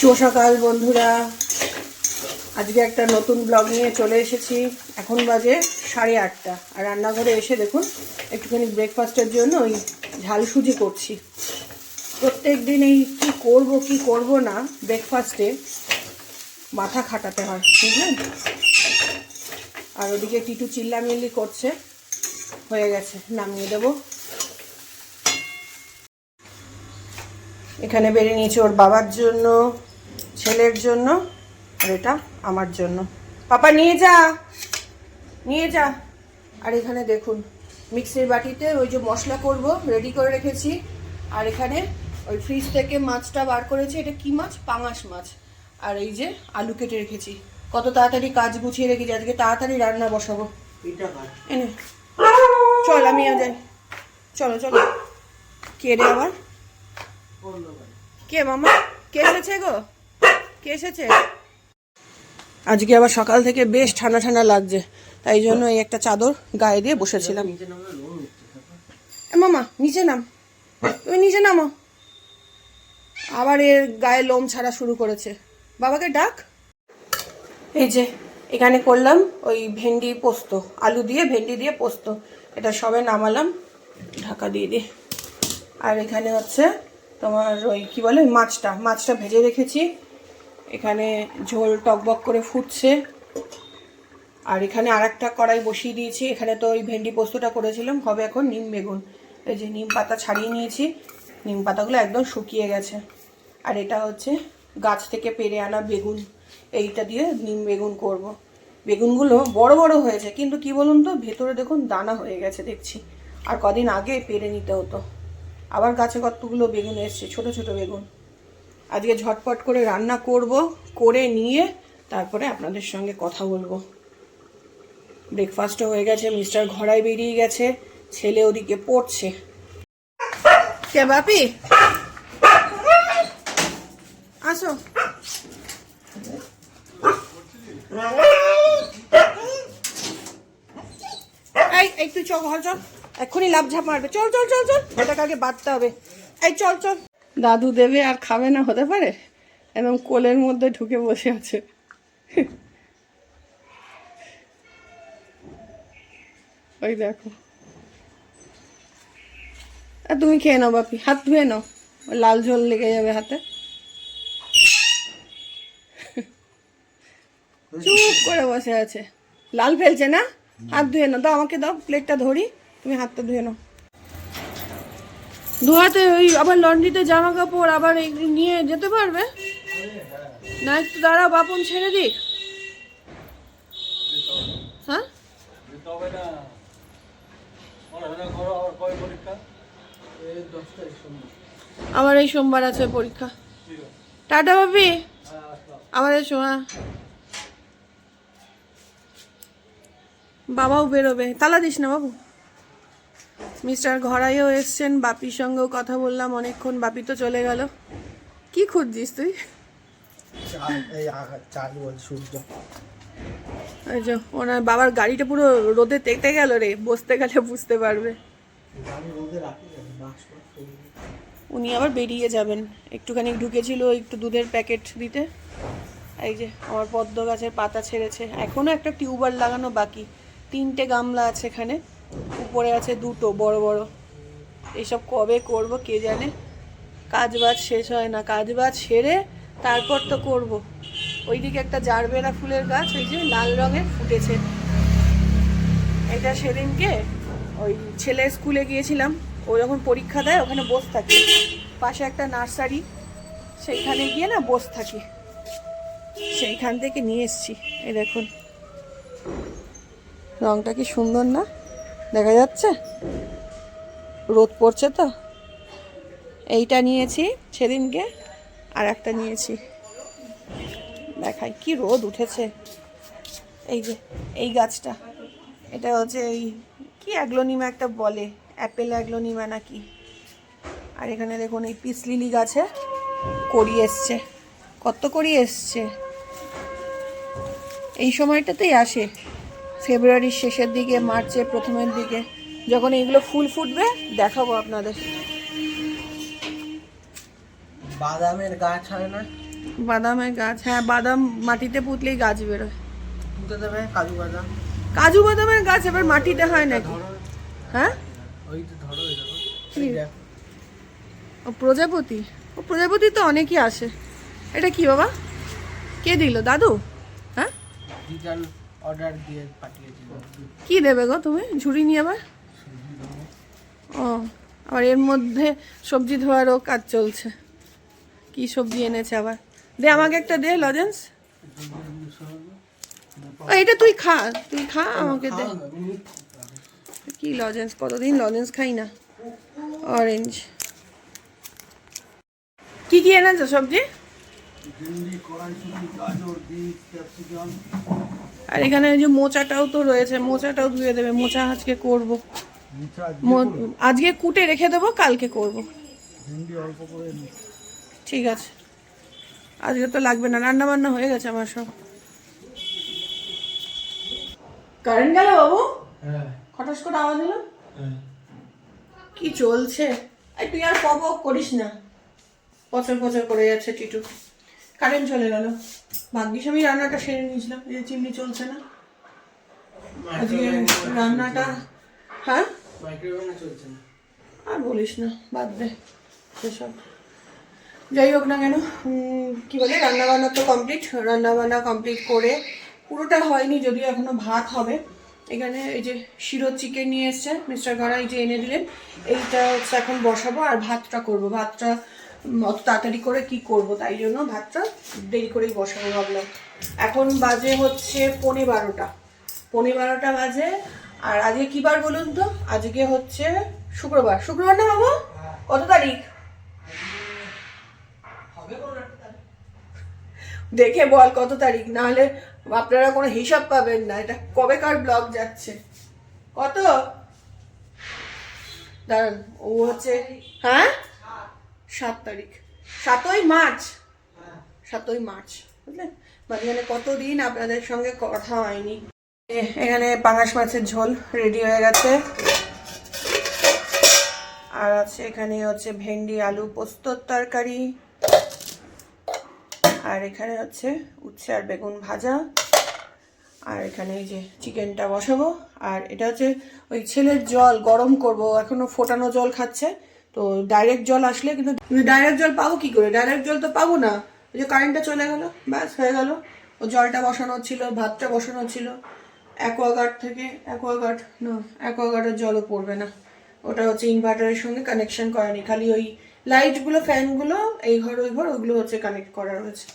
শুভ বন্ধুরা। আজকে একটা নতুন ব্লগ নিয়ে চলে এসেছি। এখন বাজে সাড়ে আটটা। আর রান্নাঘরে এসে দেখুন, একটুখানি ব্রেকফাস্টের জন্য ওই ঝাল সুজি করছি। প্রত্যেক দিন এই কী করব, কি করব না ব্রেকফাস্টে মাথা খাটাতে হয়, বুঝলেন? আর ওদিকে টিটু চিল্লামিল্লি করছে। হয়ে গেছে, নামিয়ে দেবো। এখানে বেরিয়ে নিয়েছি ওর বাবার জন্য। ছেলের জন্য আর এটা আমার জন্য। পাপা নিয়ে যা। নিয়ে যা। আর এখানে দেখুন মিক্সির বাটিতে ওই যে মশলা করব রেডি করে রেখেছি। আর এখানে ওই ফ্রিজ থেকে মাছটা বার করেছি। এটা কি মাছ? পাঙাশ মাছ। আর এই যে আলু কেটে রেখেছি। কত তাড়াতাড়ি কাজ গুছিয়ে রেখেছি। আজকে তাড়াতাড়ি রান্না বসাবো। এনে চল আমি যাই। চলো চলো। কে রে আবার? কে মামা? কে এসেছে গো? কে এসেছে? আজকে আবার সকাল থেকে বেশ ঠান্ডা ঠান্ডা লাগছে তাই জন্য এই একটা চাদর গায়ে দিয়ে বসেছিলাম। মামা নিচে নাম। তুমি নিচে নামো। আবার এর গায়ে লোম ছাড়া শুরু করেছে। বাবাকে ডাক। এই যে এখানে করলাম ওই ভেন্ডি পোস্ত আলু দিয়ে ভেন্ডি দিয়ে পোস্ত। এটা সবে নামালাম ঢাকা দিয়ে দিয়ে আর এখানে হচ্ছে তোমার ওই কি বলে মাছটা মাছটা ভেজে রেখেছি। এখানে ঝোল টকবক করে ফুটছে। আর এখানে আর একটা কড়াই বসিয়ে দিয়েছি। এখানে তো ওই ভেন্ডি পোস্তটা করেছিলাম। হবে এখন নিম বেগুন। এই যে নিম পাতা ছাড়িয়ে নিয়েছি। নিম পাতাগুলো একদম শুকিয়ে গেছে। আর এটা হচ্ছে গাছ থেকে পেরে আনা বেগুন। এইটা দিয়ে নিম বেগুন করব। বেগুনগুলো বড় বড় হয়েছে। কিন্তু কি বলুন তো, ভেতরে দেখুন দানা হয়ে গেছে, দেখছি। আর কদিন আগে পেরে নিতে হতো। আবার গাছে কতগুলো বেগুন এসছে, ছোট ছোট বেগুন। আজকে ঝটপট করে রান্না করব, করে নিয়ে তারপরে আপনাদের সঙ্গে কথা বলব। ব্রেকফাস্টও হয়ে গেছে মিস্টার ঘড়াই বেরিয়ে গেছে, ছেলে ওদিকে পড়ছে। কে বাপি? আসো। এই তুই চল ঘর চল। এক্ষুনি লাভ ঝাপ মারবে। চল চল চল চল। এটাকে আগে বাঁধতে হবে। এই, চল চল। দাদু দেবে আর খাবে না, হতে পারে? একদম কোলের মধ্যে ঢুকে বসে আছে। ওই দেখো। আর তুমি খেয়ে নাও বাপি, হাত ধুয়ে নাও। লাল ঝোল লেগে যাবে হাতে। চুপ করে বসে আছে। লাল ফেলছে না? হাত ধুয়ে নাও। দাও, আমাকে দাও প্লেটটা ধরি। তুমি হাতটা ধুয়ে নাও। ধোয়াতে ওই আবার লন্ড্রিতে জামা কাপড় আবার নিয়ে যেতে পারবে? না, একটু দাঁড়াও, বাপন ছেড়ে দিক। হ্যাঁ? আমার এই সোমবার আছে পরীক্ষা। টাটা বাপি আবার এসো হ্যাঁ বাবাও বেরোবে। তালা দিস না, বাবু। মিস্টার ঘরাইও এসছেন বাপির সঙ্গেও কথা বললাম অনেকক্ষণ বাপি তো চলে গেল। কি খুঁজছিস তুই? ওনার বাবার গাড়িটা পুরো রোদে তেতে গেল রে বসতে গেলে বুঝতে পারবে। উনি আবার বেরিয়ে যাবেন। একটুখানি ঢুকেছিল একটু দুধের প্যাকেট দিতে। এই যে আমার পদ্ম গাছের পাতা ছেড়েছে। এখনও একটা টিউবার লাগানো বাকি। তিনটে গামলা আছে এখানে। উপরে আছে দুটো, বড় বড়। এইসব কবে করব কে জানে? কাজ বাজ শেষ হয় না। কাজ বাজ সেরে তারপর তো করব। ওইদিকে একটা জারবেরা ফুলের গাছ ওই যে লাল রঙের ফুটেছে। এটা সেদিনকে ওই ছেলে স্কুলে গিয়েছিলাম। ও যখন পরীক্ষা দেয়, ওখানে বসে থাকি। পাশে একটা নার্সারি, সেইখানে গিয়ে না বসে থাকি। সেইখান থেকে নিয়ে এসছি। এই দেখুন। রংটা কি সুন্দর না? দেখা যাচ্ছে? রোদ পড়ছে তো? এইটা নিয়েছি সেদিনকে, আর একটা নিয়েছি। দেখাই, কি রোদ উঠেছে। এই যে, এই গাছটা। এটা হচ্ছে এই, কি অ্যাগ্লোনিমা একটা বলে? অ্যাপেল অ্যাগ্লোনিমা নাকি? আর এখানে দেখুন, এই পিস লিলি গাছে করি এসছে। কত করি এসছে? এই সময়টাতেই আসে। ফেব্রুয়ারির শেষের দিকে মার্চের প্রথমের দিকে। যখন এইগুলো ফুল ফুটবে দেখাবো আপনাদের। বাদামের গাছ হয় না? বাদামের গাছ হ্যাঁ বাদাম মাটিতে পুঁতলেই গাছ বেরোয়। তুলতে দেবে? কাজু বাদাম? কাজু বাদামের গাছ এবার মাটিতে হয় নাকি? ধরো। হ্যাঁ? ওই তো ধরো কি? ও প্রজাপতি? ও প্রজাপতি তো অনেকই আসে। এটা কি বাবা? কে দিল? দাদু? হ্যাঁ? অর্ডার দিয়ে পাঠিয়েছিল। কি দেবে গো তুমি? ঝুড়ি নিয়ে আবার? ও, আবার এর মধ্যে সবজি ধোয়ারও কাজ চলছে। কি সবজি এনেছে আবার? দে আমাকে একটা দে, লজেন্স। এটা তুই খা তুই খা আমাকে দে। কি লজেন্স? কতদিন লজেন্স খাই না? অরেঞ্জ। কি কি এনেছো সবজি? আর এখানে যে মোচাটাও তো রয়েছে মোচাটাও ধুয়ে দেবে মোচা আজকে করব। আজকে কুটে রেখে দেবো কালকে করব। ঠিক আছে। আজকে তো লাগবে না রান্না বান্না হয়ে গেছে আমার সব। কারেন্ট গেল বাবু? হ্যাঁ। হঠাৎ করে আওয়াজ হলো হ্যাঁ। কি চলছে? তুই আর পক করিস না। পচর পচর করে যাচ্ছে টিটু। কারেন্ট চলে গেল। ভাগ্যিস আমি রান্নাটা সেরে নিয়েছিলাম। এই চিমনি চলছে না। আজকে রান্নাটা হ্যাঁ? আর বলিস না বাদ দে। সেসব যাই হোক না কেন কি বলে রান্না বান্না তো কমপ্লিট রান্না বান্না কমপ্লিট করে পুরোটা হয়নি যদিও এখনও ভাত হবে। এখানে এই যে শিরো চিকেন নিয়ে এসছে। মিস্টার গাড়া এই যে এনে দিলেন এইটা হচ্ছে এখন বসাবো আর ভাতটা করব। ভাতটা অত তাড়াতাড়ি করে কি করব? তাই জন্য ভাতটা দেরি করেই বসাবো ভাবলাম। এখন বাজে হচ্ছে পনে বারোটা। পনে বারোটা বাজে। আর আজকে কি বার বলুন তো? আজকে হচ্ছে শুক্রবার। শুক্রবার না বাবু? কত তারিখ? দেখে বল কত তারিখ। না হলে আপনারা কোনো হিসাব পাবেন না। এটা কবেকার ব্লগ যাচ্ছে। কত? দাঁড়ান, ও হচ্ছে হ্যাঁ? সাত তারিখ। সাতই মার্চ। সাতই মার্চ বুঝলেন মাঝখানে কতদিন আপনাদের সঙ্গে কথা হয়নি? এখানে পাঙাশ মাছের ঝোল রেডি হয়ে গেছে। আর আছে এখানে হচ্ছে ভেন্ডি, আলু, পোস্তর তরকারি। আর এখানে হচ্ছে উচ্ছে আর বেগুন ভাজা। আর এখানে এই যে চিকেনটা বসাবো। আর এটা হচ্ছে ওই ছেলের জল, গরম করব। এখনও ফোটানো জল খাচ্ছে। তো ডাইরেক্ট জল আসলে কিন্তু ডাইরেক্ট জল পাবো কি করে? ডাইরেক্ট জল তো পাবো না। ওই যে কারেন্টটা চলে গেল, ব্যাস হয়ে গেল। ও জলটা বসানো ছিল, ভাতটা বসানো ছিল। অ্যাকোয়াগার্ড থেকে অ্যাকোয়াগার্ড না অ্যাকোয়াগার্ডের জলও পড়বে না। ওটা হচ্ছে ইনভার্টারের সঙ্গে কানেকশন করেনি। খালি ওই লাইটগুলো ফ্যানগুলো এই ঘর, ওই ঘর, ওগুলো হচ্ছে কানেক্ট করা রয়েছে।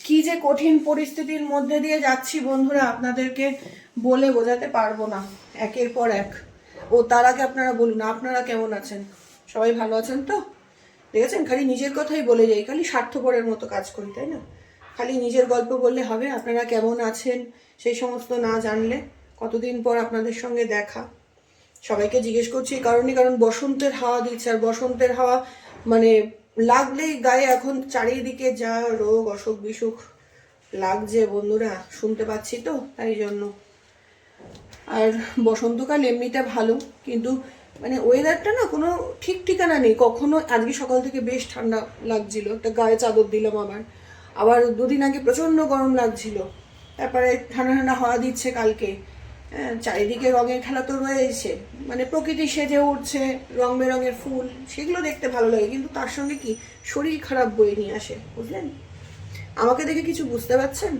কি যে কঠিন পরিস্থিতির মধ্যে দিয়ে যাচ্ছি বন্ধুরা, আপনাদেরকে বলে বোঝাতে পারব না। একের পর এক। ও তার আগে আপনারা বলুন, আপনারা কেমন আছেন? সবাই ভালো আছেন তো? দেখেছেন? খালি নিজের কথাই বলে যাই, খালি স্বার্থপরের মতো কাজ করি, তাই না? খালি নিজের গল্প বললে হবে, আপনারা কেমন আছেন? সেই সমস্ত না জানলে কতদিন পর আপনাদের সঙ্গে দেখা? সবাইকে জিজ্ঞেস করছি কারণে, কারণ বসন্তের হাওয়া দিচ্ছে, আর বসন্তের হাওয়া মানে লাগলেই গায়ে এখন চারিদিকে যা রোগ অসুখ বিসুখ লাগছে বন্ধুরা, শুনতে পাচ্ছি তো? তাই জন্য। আর বসন্তকাল এমনিতে ভালো কিন্তু মানে ওয়েদারটা না কোনো ঠিক ঠিকানা নেই। কখনো আজকে সকাল থেকে বেশ ঠান্ডা লাগছিল একটা গায়ে চাদর দিলাম আবার আবার দুদিন আগে প্রচণ্ড গরম লাগছিল। তারপরে ঠান্ডা ঠান্ডা হাওয়া দিচ্ছে কালকে। হ্যাঁ, চারিদিকে রঙের খেলা তো রয়েছে। মানে প্রকৃতি সেজে উঠছে রং বেরঙের ফুল সেগুলো দেখতে ভালো লাগে। কিন্তু তার সঙ্গে কি? শরীর খারাপ বয়ে নিয়ে আসে বুঝলেন? আমাকে দেখে কিছু বুঝতে পারছেন?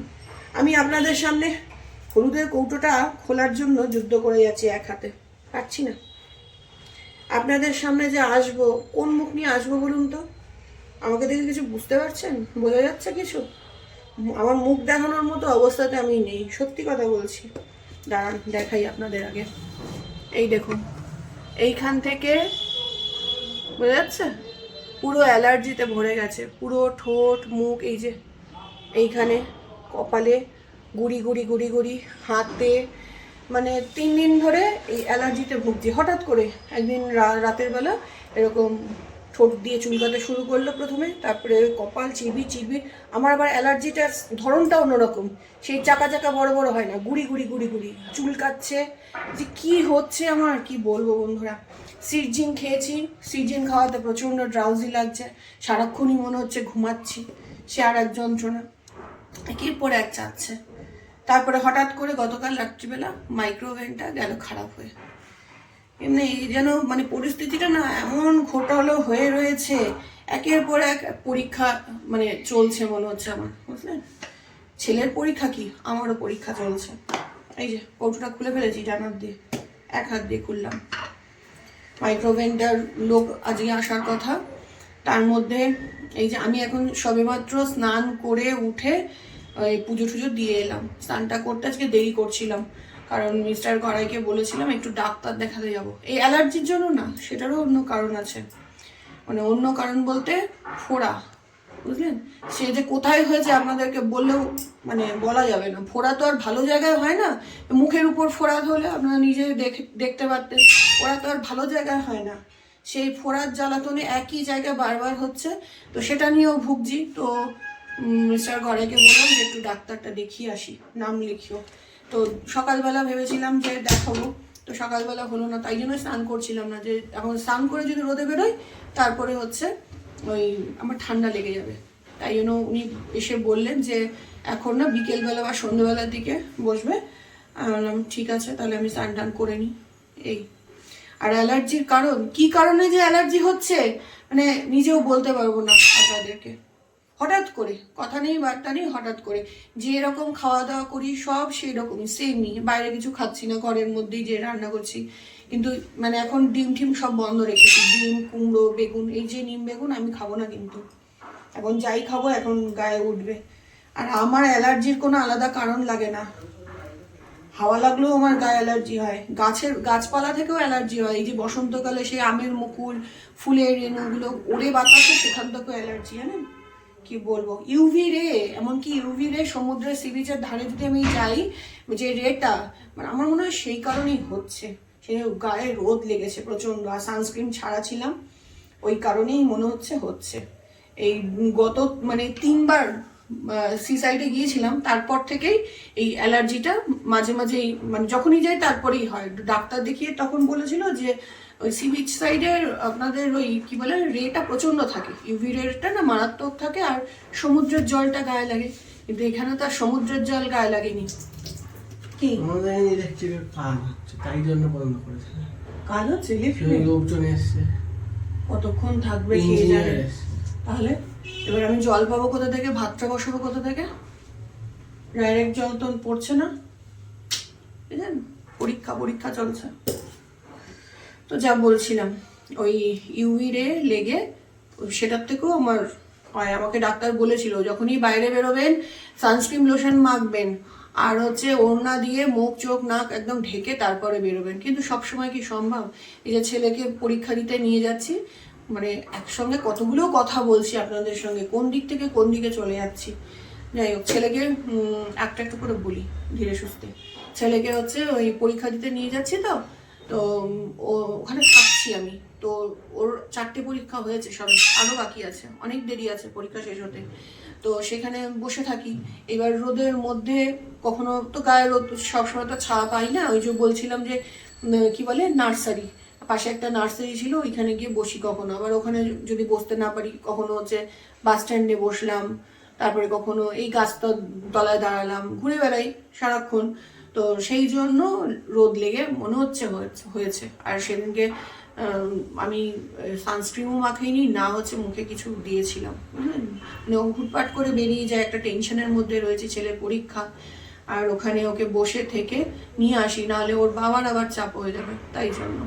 আমি আপনাদের সামনে হলুদের কৌটোটা খোলার জন্য যুদ্ধ করে যাচ্ছি এক হাতে। পারছি না। আপনাদের সামনে যে আসব, কোন মুখ নিয়ে আসব বলুন তো? আমাকে দেখে কিছু বুঝতে পারছেন? বোঝা যাচ্ছে কিছু? আমার মুখ দেখানোর মতো অবস্থাতে আমি নেই। সত্যি কথা বলছি। দাঁড়ান, দেখাই আপনাদের আগে। এই দেখুন, এইখান থেকে, বোঝা যাচ্ছে? পুরো অ্যালার্জিতে ভরে গেছে। পুরো ঠোঁট, মুখ, এই যে, এইখানে, কপালে গুড়ি গুড়ি গুড়ি গুড়ি হাতে মানে তিন দিন ধরে এই অ্যালার্জিতে ভুগছি। হঠাৎ করে একদিন রাতের বেলা এরকম ঠোঁট দিয়ে চুলকাতে শুরু করল প্রথমে, তারপরে কপাল চিবি চিবি। আমার আবার অ্যালার্জিটার ধরনটা অন্যরকম। সেই চাকা চাকা বড় বড় হয় না। গুড়ি গুড়ি গুড়ি গুড়ি চুলকাচ্ছে। যে কি হচ্ছে আমার? কি বলব বন্ধুরা? সিরজিন খেয়েছি। সিরজিন খাওয়াতে প্রচণ্ড ড্রাউজি লাগছে। সারাক্ষণই মনে হচ্ছে ঘুমাচ্ছি। সে আর এক যন্ত্রণা। একের পর এক চাচ্ছে তারপরে হঠাৎ করে গতকাল রাত্রিবেলা মাইক্রোওভেনটা গেল খারাপ হয়ে এমনি যেন মানে পরিস্থিতিটা না এমন ঘোটালো হয়ে রয়েছে। একের পর এক পরীক্ষা মানে চলছে মনে হচ্ছে আমার, বুঝলেন? ছেলের পরীক্ষা কি? আমারও পরীক্ষা চলছে। এই যে, কৌটোটা খুলে ফেলেছি জানার দিয়ে, এক হাত দিয়ে খুললাম। মাইক্রোওভেনটার লোক আজকে আসার কথা। তার মধ্যে এই যে আমি এখন সবেমাত্র স্নান করে উঠে এই পুজো টুজো দিয়ে এলাম। স্নানটা করতে আজকে দেরি করছিলাম, কারণ মিস্টার গড়াইকে বলেছিলাম একটু ডাক্তার দেখাতে যাব। এই অ্যালার্জির জন্য না, সেটারও অন্য কারণ আছে। মানে অন্য কারণ বলতে ফোড়া, বুঝলেন? সে যে কোথায় হয়েছে আপনাদেরকে বললেও মানে বলা যাবে না। ফোড়া তো আর ভালো জায়গায় হয় না, মুখের উপর ফোড়া হলে আপনারা নিজে দেখে, দেখতে পারতেন। ফোড়া তো আর ভালো জায়গায় হয় না। সেই ফোড়ার জ্বালাতনে একই জায়গায় বারবার হচ্ছে, তো সেটা নিয়েও ভুগছি। তো মিস্টার ঘরেকে বললাম যে একটু ডাক্তারটা দেখিয়ে আসি, নাম লিখিও। তো সকালবেলা ভেবেছিলাম যে দেখাবো, তো সকালবেলা হলো না, তাই জন্য স্নান করছিলাম না, যে এখন স্নান করে যদি রোদে বেরোই, তারপরে হচ্ছে ওই আমার ঠান্ডা লেগে যাবে। তাই জন্য উনি এসে বললেন যে এখন না বিকেলবেলা বা সন্ধ্যেবেলার দিকে বসবে। বললাম, ঠিক আছে, তাহলে আমি স্নান টান করে নিই। এই। আর অ্যালার্জির কারণ, কি কারণে যে অ্যালার্জি হচ্ছে মানে নিজেও বলতে পারব না আপনাদেরকে। হঠাৎ করে, কথা নেই, বার্তা নেই, হঠাৎ করে। যে এরকম খাওয়া দাওয়া করি, সব সেই রকমই সেমই বাইরে কিছু খাচ্ছি না, ঘরের মধ্যেই যে রান্না করছি। কিন্তু মানে এখন ডিম টিম সব বন্ধ রেখেছি। ডিম, কুমড়ো, বেগুন, এই যে নিম, বেগুন, আমি খাব না কিন্তু। এখন যাই খাব, এখন গায়ে উঠবে। আর আমার অ্যালার্জির কোনো আলাদা কারণ লাগে না। হাওয়া লাগলেও আমার গায়ে অ্যালার্জি হয়। গাছের, গাছপালা থেকেও অ্যালার্জি হয়। এই যে বসন্তকালে সেই আমের মুকুল, ফুলের রেণুগুলো ওড়ে বাতাসে সেখান থেকেও অ্যালার্জি, জানেন? কি বলব? ইউভি রে এমনকি ইউভি রে সমুদ্রের সি বিচের ধারে যদি আমি যাই, যে রেটা মানে আমার মনে হয় সেই কারণেই হচ্ছে। সেই গায়ে রোদ লেগেছে প্রচণ্ড আর সানস্ক্রিন ছাড়া ছিলাম ওই কারণেই মনে হচ্ছে হচ্ছে। এই গত মানে তিনবার সি সাইডে গিয়েছিলাম, তারপর থেকেই এই অ্যালার্জিটা মাঝে মাঝেই মানে যখনই যাই তারপরেই হয়। ডাক্তার দেখিয়ে তখন বলেছিল যে ওই সি বিচ সাইডের আপনাদের ওই কি বলে রেটা প্রচণ্ড থাকে। ইউভি রেটা না মারাত্মক থাকে আর সমুদ্রের জলটা গায়ে লাগে। কিন্তু এখানে তো আর সমুদ্রের জল গায়ে লাগেনি। কি? আমাদের ইলেকট্রিকের কাজ হচ্ছে তাই জন্য বন্ধ করেছে। কাজ হচ্ছে সেই লোকজন এসছে। কতক্ষণ থাকবে কে জানে? তাহলে এবার আমি জল পাবো কোথা থেকে? ভাতটা বসাবো কোথা থেকে? ডাইরেক্ট জল তো পড়ছে না? বুঝলেন পরীক্ষা পরীক্ষা চলছে। তো যা বলছিলাম, ওই ইউভি রে লেগে সেটার থেকেও আমার হয় আমাকে ডাক্তার বলেছিল, যখনই বাইরে বেরোবেন সানস্ক্রিন লোশন মাখবেন, আর হচ্ছে ওড়না দিয়ে মুখ, চোখ, নাক একদম ঢেকে তারপরে বেরোবেন। কিন্তু সবসময় কি সম্ভব? এই যে ছেলেকে পরীক্ষা দিতে নিয়ে যাচ্ছি মানে একসঙ্গে কতগুলো কথা বলছি আপনাদের সঙ্গে, কোন দিক থেকে কোন দিকে চলে যাচ্ছি? যাই হোক, ছেলেকে একটা একটু করে বলি, ধীরে সুস্থে। ছেলেকে হচ্ছে ওই পরীক্ষা দিতে নিয়ে যাচ্ছি তো তো ওখানে থাকছি আমি। তো ওর চারটে পরীক্ষা হয়েছে সবে আরও বাকি আছে। অনেক দেরি আছে, পরীক্ষা শেষ হতে। তো সেখানে বসে থাকি। এবার রোদের মধ্যে কখনো তো গায়ে রোদ, সবসময় তো ছাওয়া পাই না। ওই যে বলছিলাম যে কি বলে, নার্সারি। পাশে একটা নার্সারি ছিল, ওইখানে গিয়ে বসি কখনো। আবার ওখানে যদি বসতে না পারি, কখনো হচ্ছে বাস স্ট্যান্ডে বসলাম। তারপরে কখনো এই গাছটা তলায় দাঁড়ালাম। ঘুরে বেড়াই সারাক্ষণ। তো সেই জন্য রোদ লেগে মনে হচ্ছে, হয়েছে- আর সেদিনকে আমি সানস্ক্রিনও মাখাইনি, না হচ্ছে মুখে কিছু দিয়েছিলাম। মানে হুটপাট করে বেরিয়ে যায়, একটা টেনশনের মধ্যে রয়েছে ছেলের পরীক্ষা। আর ওখানে ওকে বসে থেকে নিয়ে আসি, নাহলে ওর বাবার আবার চাপ হয়ে যাবে, তাই জন্য।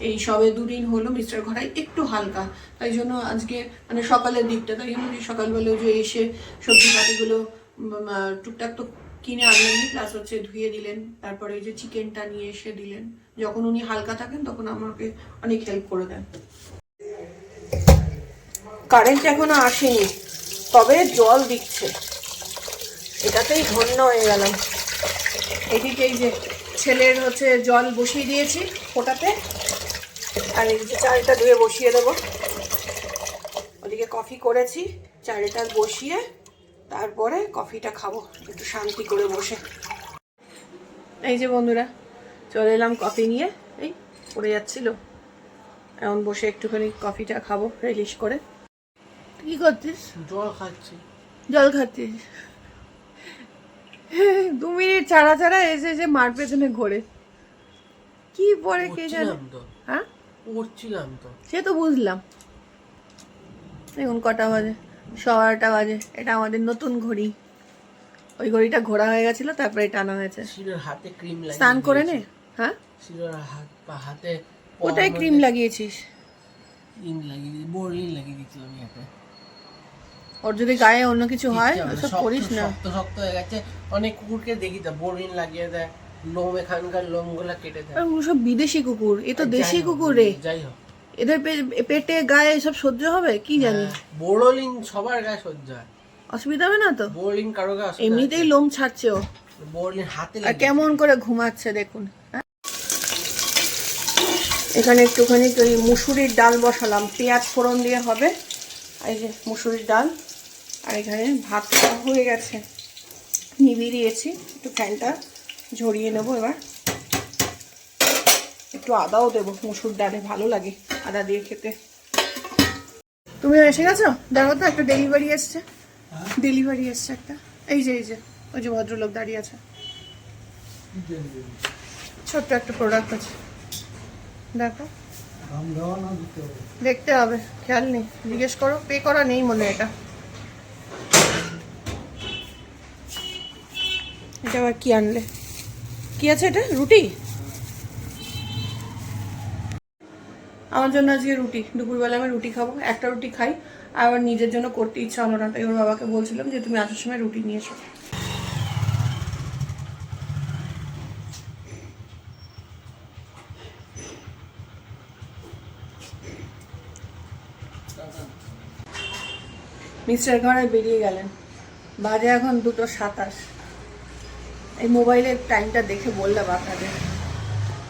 এই সবে দুদিন হলো মিস্টার ঘরাই একটু হালকা, তাই জন্য আজকে মানে সকালের দিকটা, তাই জন্য সকালবেলা যে এসে সবজি পাতিগুলো টুকটাক তো কিনে আনলেন প্লাস হচ্ছে ধুয়ে দিলেন তারপরে এই যে চিকেনটা নিয়ে এসে দিলেন। যখন উনি হালকা থাকেন তখন আমাকে অনেক হেল্প করে দেন। কারেন্ট এখনও আসেনি তবে জল দিচ্ছে। এটাতেই ধন্য হয়ে গেলাম। এদিকে এই যে ছেলের হচ্ছে জল বসিয়ে দিয়েছি ফোটাতে আর এই যে চালটা ধুয়ে বসিয়ে দেবো। ওদিকে কফি করেছি চালটা বসিয়ে তারপরে কফিটা খাব একটু শান্তি করে বসে। এই যে বন্ধুরা চলে এলাম কফি নিয়ে। এই পড়ে যাচ্ছিল। এখন বসে একটুখানি কফিটা খাব রিলিশ করে। কি করছিস? জল খাচ্ছি। জল খাচ্ছিস? দু মিনিট ছাড়া ছাড়া এসে এসে মার পেছনে ঘোরে। কি পরে কে জানে? হ্যাঁ? পড়ছিলাম তো। সে তো বুঝলাম। এখন কটা বাজে। আটটা বাজে। এটা আমাদের নতুন ঘড়ি। ওই ঘড়িটা ঘোরা হয়ে গেছিল তারপরে টানা হয়েছে। শিলোর হাতে ক্রিম লাগিয়ে স্নান করে নে। হ্যাঁ? শিলোর হাত বা হাতে কোথায় ক্রিম লাগিয়েছিস? ক্রিম লাগিয়ে বোরলিন লাগিয়ে দিচ্ছি আমি হাতে। ওর যদি গায়ে অন্য কিছু হয় ওসব করিস না। শক্ত শক্ত হয়ে গেছে। অনেক কুকুরকে দেখি তো বোরলিন লাগিয়ে দেয় লোম এখানকার লোমগুলা কেটে দেয়। আর ওগুলো সব বিদেশি কুকুর এ তো দেশি কুকুর রে। যাই হোক। এদের পেটে গায়ে এসব সহ্য হবে? কি জানি। হ্যাঁ, বোরলিন সবার গায়ে সহ্য হয়। অসুবিধা হবে না তো? বোরলিন কারও গায়ে এমনিতেই লোম ছাড়ছে ও। না। হাতে আর কেমন করে ঘুমাচ্ছে দেখুন হ্যাঁ? এখানে একটুখানি ওই মুসুরির ডাল বসালাম। পেঁয়াজ ফোড়ন দিয়ে হবে। এই যে মুসুরির ডাল। আর এখানে ভাত হয়ে গেছে। নিবিড়িয়েছি একটু ফ্যানটা ঝরিয়ে নেব এবার। একটু আদাও দেবো মুসুর ডালে ভালো লাগে আদা দিয়ে খেতে। তুমি এসে গেছো? দেখো তো, একটা ডেলিভারি এসছে। ডেলিভারি এসছে একটা। এই যে এই যে, ওই যে ভদ্রলোক দাঁড়িয়ে আছে। ছোট্ট একটা প্রোডাক্ট আছে। দেখো। দেখতে হবে, খেয়াল নেই। জিজ্ঞেস করো পে করা নেই মনে এটা। এটা আবার কি আনলে? কি আছে এটা? রুটি? আমার জন্য আজকে রুটি। দুপুরবেলা আমি রুটি খাব, একটা রুটি খাই। আবার নিজের জন্য করতে ইচ্ছা হলো না, তাই ওর বাবাকে বলছিলাম যে তুমি আসার সময় রুটি নিয়ে এসো। মিস্টার ঘরে বেরিয়ে গেলেন। বাজে এখন দুটো সাতাশ। এই মোবাইলের টাইমটা দেখে বললাম আপনাদের।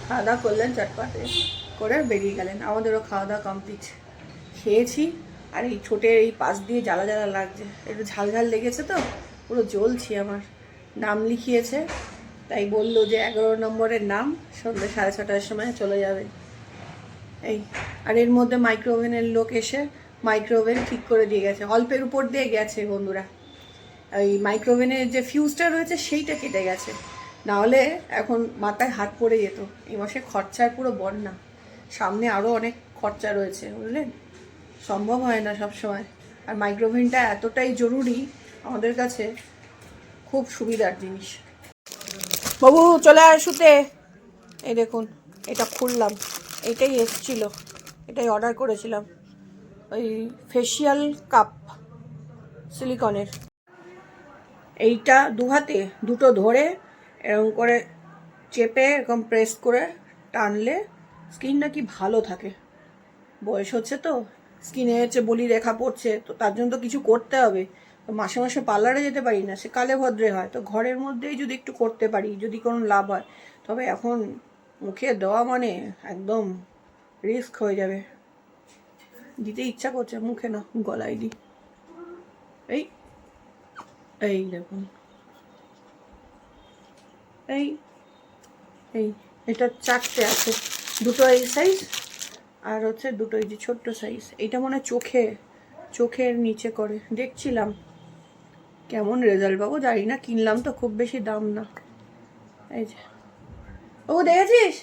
খাওয়া দাওয়া করলেন চটপাটে। করে বেরিয়ে গেলেন। আমাদেরও খাওয়া দাওয়া কমপ্লিট খেয়েছি। আর এই ছোটের এই পাশ দিয়ে জ্বালা জ্বালা লাগছে। একটু ঝাল ঝাল লেগেছে তো, পুরো জ্বলছি আমার। নাম লিখিয়েছে, তাই বলল যে এগারো নম্বরের নাম সন্ধ্যে সাড়ে ছটার সময় চলে যাবে। এই, আর এর মধ্যে মাইক্রোওভেনের লোক এসে মাইক্রোওভেন ঠিক করে দিয়ে গেছে। অল্পের উপর দিয়ে গেছে বন্ধুরা। ওই মাইক্রোওভেনের যে ফিউজটা রয়েছে সেইটা কেটে গেছে। নাহলে এখন মাথায় হাত পড়ে যেত। এই মাসে খরচার পুরো বন্যা। সামনে আরও অনেক খরচা রয়েছে, বুঝলেন? সম্ভব হয় না সব সময় আর মাইক্রোভেনটা এতটাই জরুরি আমাদের কাছে, খুব সুবিধার জিনিস। বাবু, চলে আয় শুতে এই দেখুন, এটা খুললাম। এটাই এসছিল। এটাই অর্ডার করেছিলাম। ওই ফেসিয়াল কাপ সিলিকনের এইটা দু হাতে দুটো ধরে, এরকম করে চেপে, এরকম প্রেস করে টানলে স্কিন নাকি ভালো থাকে। বয়স হচ্ছে তো, স্কিনে হচ্ছে বলি রেখা পড়ছে, তো তার জন্য তো কিছু করতে হবে। তো মাসে মাসে পার্লারে যেতে পারি না, সে কালে ভদ্রে হয়। তো ঘরের মধ্যেই যদি একটু করতে পারি, যদি কোনো লাভ হয়, তবে এখন মুখে দেওয়া মানে একদম রিস্ক হয়ে যাবে। দিতে ইচ্ছা করছে, মুখে না, গলায় দিই এই এই দেখুন। এই এই, এটা চারটে আছে। দুটো এই সাইজ আর হচ্ছে দুটো এই যে ছোট্ট সাইজ এটা মনে চোখে, চোখের নিচে করে। দেখছিলাম। কেমন রেজাল্ট পাবো জানি না, কিনলাম তো খুব বেশি দাম না। এই যে। ও দেখেছিস?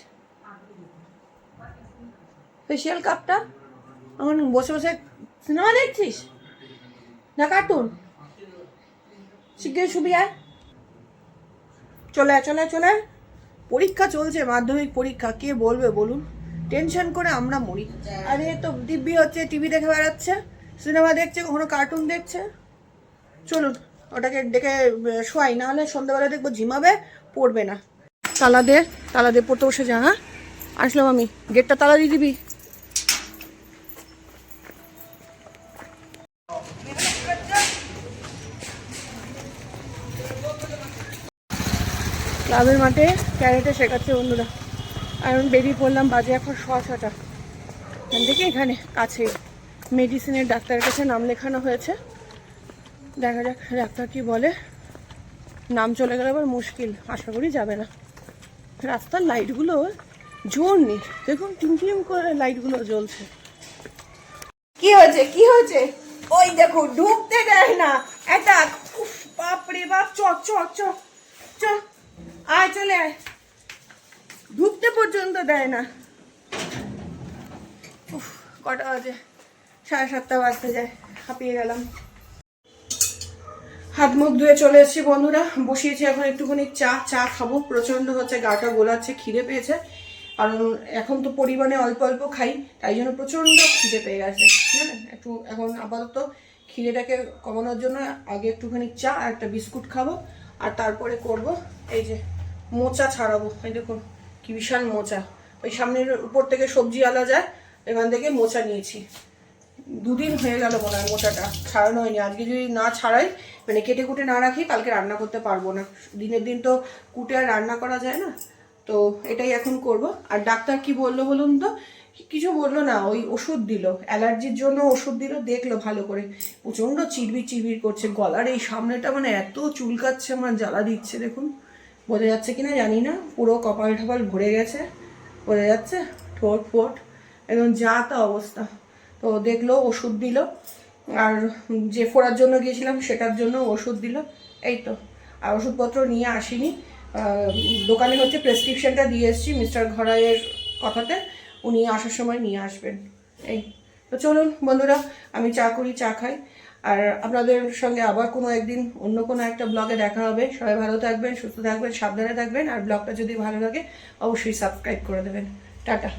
ফেসিয়াল কাপটা এখন বসে বসে সিনেমা দেখছিস? না কার্টুন শিগগির শুবি আয়। চলে চলে চলে। পরীক্ষা চলছে, মাধ্যমিক পরীক্ষা, কে বলবে বলুন? টেনশন করে আমরা মরি। আরে তো দিব্যি হচ্ছে টিভি দেখে বেড়াচ্ছে সিনেমা দেখছে, কখনো কার্টুন দেখছে? চলুন, ওটাকে ডেকে শোয়াই, না হলে সন্ধ্যাবেলা দেখব, ঝিমাবে, পড়বে না। তালা দে তালা দে, পড়তে বসে যা হ্যাঁ? আসলাম আমি। গেটটা তালা দিয়ে দিবি? ক্লাবের মাঠে ক্যারেটে শেখাচ্ছে বন্ধুরা। আর আমি বেরিয়ে পড়লাম বাজে এখন সোয়া ছটা এখান থেকে এখানে কাছে মেডিসিনের ডাক্তারের কাছে নাম লেখানো হয়েছে। দেখা যাক ডাক্তার কি বলে। নাম চলে গেলে আবার মুশকিল, আশা করি যাবে না। রাস্তার লাইটগুলো জোর নেই। দেখুন, টিম টিম করে লাইটগুলো জ্বলছে। কি হয়েছে? কি হয়েছে? ওই দেখো, ঢুকতে দেয় না। এটা বাপরে বাপ, চ চ চ চ। আয় চলে আয়। ঢুকতে পর্যন্ত দেয় না। উফ, কটা বাজে? সাড়ে সাতটা বাজতে যায়। হাঁপিয়ে গেলাম। হাত মুখ ধুয়ে চলে এসেছি বন্ধুরা। বসিয়েছি এখন একটুখানি চা। চা খাব। প্রচণ্ড হচ্ছে গাটা গোলাচ্ছে খিদে পেয়েছে। কারণ এখন তো পরিমাণে অল্প অল্প খাই তাই জন্য প্রচণ্ড খিদে পেয়ে গেছে। একটু এখন আপাতত খিদেটাকে কমানোর জন্য আগে একটুখানি চা আর একটা বিস্কুট খাব আর তারপরে করব। এই যে মোচা ছাড়াবো। এই দেখুন, কি বিশাল মোচা। ওই সামনের উপর থেকে সবজি আলা যায়, এখান থেকে মোচা নিয়েছি। দুদিন হয়ে গেল মনে হয় মোচাটা ছাড়ানো হয়নি। আজকে যদি না ছাড়াই মানে কেটে কুটে না রাখি, কালকে রান্না করতে পারব না। দিনের দিন তো কুটে আর রান্না করা যায় না। তো এটাই এখন করব। আর ডাক্তার কি বলল বলুন তো? কিছু বলল না, ওই ওষুধ দিল। অ্যালার্জির জন্য ওষুধ দিল, দেখল ভালো করে। প্রচণ্ড চিরবির চিরবির করছে। গলার এই সামনেটা মানে এত চুলকাচ্ছে, আমার জ্বালা দিচ্ছে, দেখুন। বোঝা যাচ্ছে কিনা জানি না। পুরো কপাল টপাল ভরে গেছে। বোঝা যাচ্ছে? ঠোঁট ফোট। একদম যা তা অবস্থা। তো দেখল, ওষুধ দিল। আর যে ফোড়ার জন্য গিয়েছিলাম, সেটার জন্য ওষুধ দিল। এই তো। আর ওষুধপত্র নিয়ে আসিনি। দোকানে হচ্ছে প্রেসক্রিপশনটা দিয়ে এসেছি মিস্টার ঘরাইয়ের কথাতে। উনি আসার সময় নিয়ে আসবেন। এই তো চলুন বন্ধুরা, আমি চা করি, চা খাই। আর আপনাদের সঙ্গে আবার কোনো একদিন অন্য কোনো একটা ব্লগে দেখা হবে। সবাই ভালো থাকবেন, সুস্থ থাকবেন, সাবধানে থাকবেন, আর ব্লগটা যদি ভালো লাগে, অবশ্যই সাবস্ক্রাইব করে দেবেন। টাটা।